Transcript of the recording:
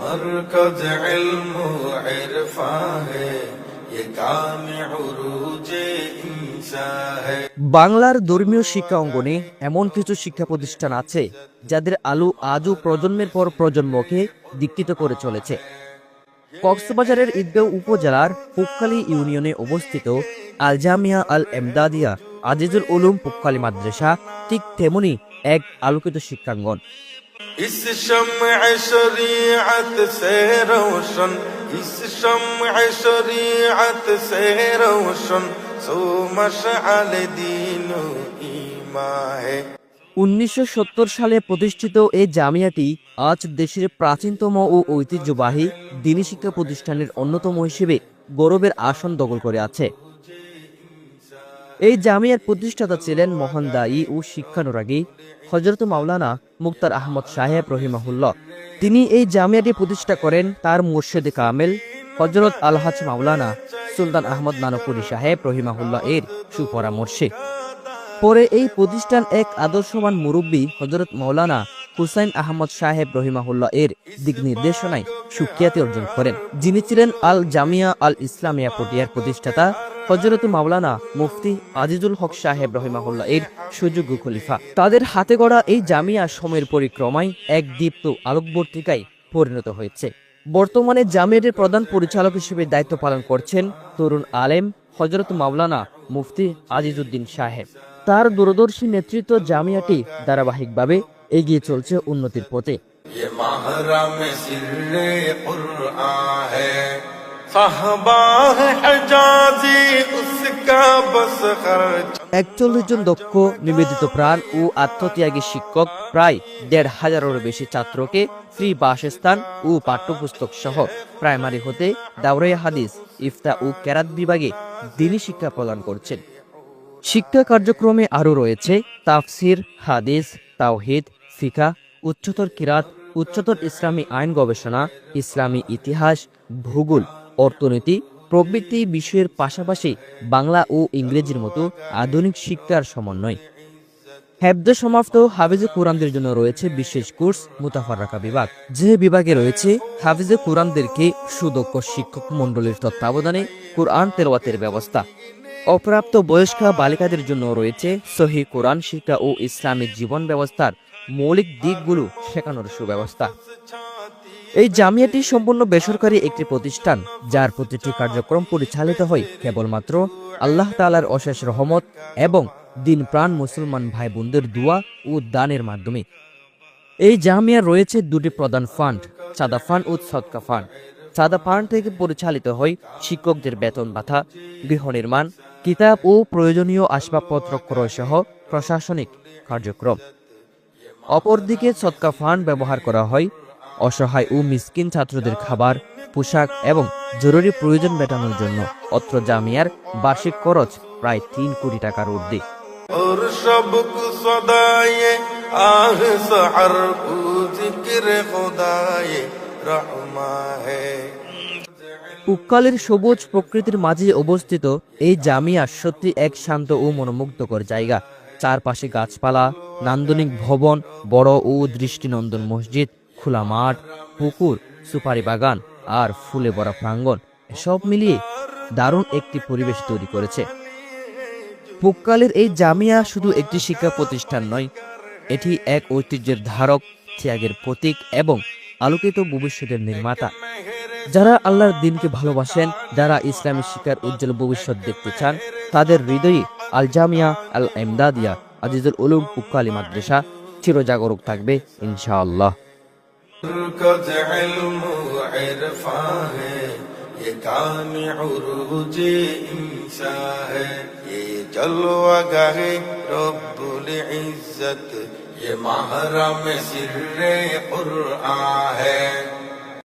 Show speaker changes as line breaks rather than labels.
مرکز
বাংলার ধর্মীয় শিক্ষা অঙ্গনে এমন কিছু শিক্ষা প্রতিষ্ঠান আছে যাদের আলো আজও প্রজন্মের পর প্রজন্মকে দীক্ষিত করে চলেছে। কক্সবাজারের ঈদগাঁও উপজেলার পুকখালী ইউনিয়নে অবস্থিত আলজামিয়া আল এমদাদিয়া আজিজুল উলুম পুকখালী মাদ্রাসা ঠিক তেমনি এক আলোকিত শিক্ষাঙ্গন।
اس شمع شریعت سے روشن اس شمع شریعت سے روشن سو مشعل دین و ایمان ہے
উনিশশো সালে প্রতিষ্ঠিত এই জামিয়াটি আজ দেশের প্রাচীনতম ও ঐতিহ্যবাহী দিনী শিক্ষা প্রতিষ্ঠানের অন্যতম হিসেবে গৌরবের আসন দখল করে আছে। এই জামিয়ার প্রতিষ্ঠাতা ছিলেন মহান দায়ী ও শিক্ষানুরাগী হজরত মাওলানা মুক্তার আহমদ সাহেব রহিমাহুল্লাহ। তিনি এই জামিয়াটি প্রতিষ্ঠা করেন তার মুর্শেদে কামেল হজরত আলহাজ মাওলানা সুলতান আহমদ নানপুরি সাহেব রহিমাহুল্লাহ এর সুপরামর্শে। পরে এই প্রতিষ্ঠান এক আদর্শবান মুরব্বী হজরত মৌলানা হুসাইন আহমদ সাহেব রহিমাহুল্লাহ এর দিক নির্দেশনায় সুখ্যাতি অর্জন করেন। যিনি ছিলেন আল জামিয়া আল ইসলামিয়া পটিয়ার প্রতিষ্ঠাতা হজরত মাওলানা মুফতি আজিজুল হক সাহেব রহিমাহুল্লাহ এর সুযোগ্য খলিফা। তাদের হাতে গড়া এই জামিয়া সময়ের পরিক্রমায় এক দীপ্ত আলোকবর্তিকায় পরিণত হয়েছে। বর্তমানে জামিয়াটের প্রধান পরিচালক হিসেবে দায়িত্ব পালন করছেন তরুণ আলেম হজরত মাওলানা মুফতি আজিজুদ্দিন সাহেব। তার দূরদর্শী নেতৃত্ব জামিয়াটি ধারাবাহিকভাবে এগিয়ে চলছে উন্নতির পথে। একচল্লিশ জন দক্ষ, নিবেদিত প্রাণ ও আত্মত্যাগী শিক্ষক প্রায় দেড় হাজারেরও বেশি ছাত্রকে ফ্রি বাসস্থান ও পাঠ্যপুস্তক সহ প্রাইমারি হতে দাওরাই হাদিস, ইফতা ও ক্যারাত বিভাগে দিনী শিক্ষা প্রদান করছেন। শিক্ষা কার্যক্রমে আরও রয়েছে তাফসির, হাদিস, তাওহিদ ফিকা উচ্চতর কিরাত, উচ্চতর ইসলামী আইন গবেষণা, ইসলামী ইতিহাস, ভূগোল অর্থনীতি, প্রবৃত্তি বিষয়ের পাশাপাশি বাংলা ও ইংরেজির মতো আধুনিক শিক্ষার সমন্বয়। হেব্দ সমাপ্ত হাফিজে কোরআনদের জন্য রয়েছে বিশেষ কোর্স মুতাফাররাকা বিভাগ। যে বিভাগে রয়েছে, হাফিজে কোরআনদেরকে সুদক্ষ শিক্ষক মণ্ডলীর তত্ত্বাবধানে কোরআন তেলাওয়াতের ব্যবস্থা। অপ্রাপ্ত বয়স্কা বালিকাদের জন্য রয়েছে সহি কোরআন শিক্ষা ও ইসলামিক জীবন ব্যবস্থার মৌলিক দিকগুলো শেখানোর সুব্যবস্থা। এই জামিয়াটি সম্পূর্ণ বেসরকারি একটি প্রতিষ্ঠান, যার প্রতিটি কার্যক্রম পরিচালিত হয় কেবলমাত্র আল্লাহ তালার অশেষ রহমত এবং দিন প্রাণ মুসলমান ভাই বোনদের দোয়া ও দানের মাধ্যমে। এই জামিয়ার রয়েছে দুটি প্রধান ফান্ড, চাঁদা ফান্ড ও সৎকা ফান্ড। চাঁদা ফান্ড থেকে পরিচালিত হয় শিক্ষকদের বেতন ভাতা, গৃহ নির্মাণ, কিতাব ও প্রয়োজনীয় আসবাবপত্র ক্রয় সহ প্রশাসনিক কার্যক্রম। অপরদিকে সৎকা ফান্ড ব্যবহার করা হয় অসহায় ও মিসকিন ছাত্রদের খাবার পোশাক এবং জরুরি প্রয়োজন মেটানোর জন্য অত্র জামিয়ার বার্ষিক খরচ প্রায় তিন কোটি টাকার ঊর্ধ্বে। উকালের সবুজ প্রকৃতির মাঝে অবস্থিত এই জামিয়া সত্যি এক শান্ত ও মনোমুগ্ধকর জায়গা। চারপাশে গাছপালা নান্দনিক ভবন বড় ও দৃষ্টিনন্দন মসজিদ খোলা মাঠ, পুকুর, সুপারি বাগান আর ফুলে ভরা প্রাঙ্গণ সব মিলিয়ে দারুণ একটি পরিবেশ তৈরি করেছে। পুক্কালের এই জামিয়া শুধু একটি শিক্ষা প্রতিষ্ঠান নয়, এটি এক ঐতিহ্যের ধারক, ত্যাগের প্রতীক এবং আলোকিত ভবিষ্যতের নির্মাতা। যারা আল্লাহর দিনকে ভালোবাসেন, যারা ইসলামী শিক্ষার উজ্জ্বল ভবিষ্যৎ দেখতে চান, তাদের হৃদয়ে আল জামিয়া আল এমদাদিয়া আজিজুল উলুম পুক্কালি মাদ্রাসা চিরজাগরক থাকবে, ইনশাআল্লাহ।
مرکز علم و عرفان ہے، یہ کام عروج انشا ہے۔ یہ جلوہ گاہ رب العزت، یہ مہرم سر قرآن ہے۔